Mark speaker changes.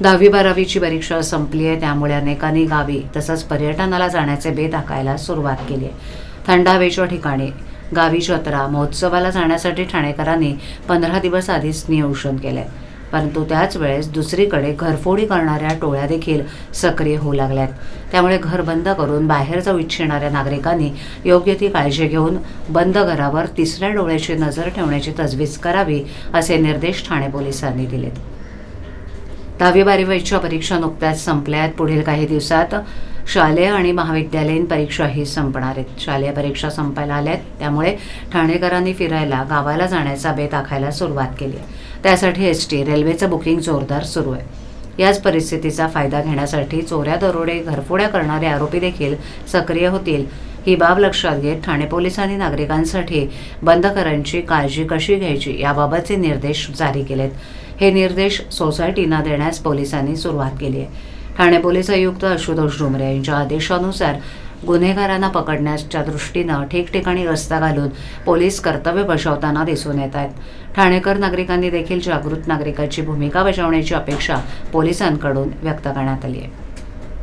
Speaker 1: दहावी बारावीची परीक्षा संपली आहे. त्यामुळे अनेकांनी गावी तसंच पर्यटनाला जाण्याचे बेत आखायला सुरुवात केली आहे. थंड हवेच्या ठिकाणी गावी जत्रा महोत्सवाला जाण्यासाठी ठाणेकरांनी पंधरा दिवस आधीच नियोजन केले परंतु त्याच वेळेस दुसरीकडे घरफोडी करणाऱ्या टोळ्या देखील सक्रिय होऊ लागल्यात त्यामुळे घर बंद करून बाहेर जाऊ इच्छिणाऱ्या नागरिकांनी योग्य ती काळजी घेऊन बंद घरावर तिसऱ्या डोळ्याची नजर ठेवण्याची तजवीज करावी असे निर्देश ठाणे पोलिसांनी दिलेत. दहावी बारावीच्या परीक्षा नुकत्याच संपल्या आहेत पुढील काही दिवसात शालेय आणि महाविद्यालयीन परीक्षाही संपणार आहेत. शालेय परीक्षा संपायला आल्या आहेत त्यामुळे ठाणेकरांनी फिरायला गावाला जाण्याचा बेत आखायला सुरुवात केली आहे. त्यासाठी एस टी रेल्वेचं बुकिंग जोरदार सुरू आहे. याच परिस्थितीचा फायदा घेण्यासाठी चोऱ्या दरोडे घरफोड्या करणारे आरोपी देखील सक्रिय होतील. ही बाब लक्षात घेत ठाणे पोलिसांनी नागरिकांसाठी बंदकरांची काळजी कशी घ्यायची याबाबतचे निर्देश जारी केलेत. हे निर्देश सोसायटींना देण्यास पोलिसांनी सुरुवात केली आहे. ठाणे पोलीस आयुक्त आशुतोष डुमरे यांच्या आदेशानुसार गुन्हेगारांना पकडण्याच्या दृष्टीनं ठिकठिकाणी गस्त घालून पोलीस कर्तव्य बजावताना दिसून येत आहेत. ठाणेकर नागरिकांनी देखील जागृत नागरिकाची भूमिका बजावण्याची अपेक्षा पोलिसांकडून व्यक्त करण्यात आली आहे.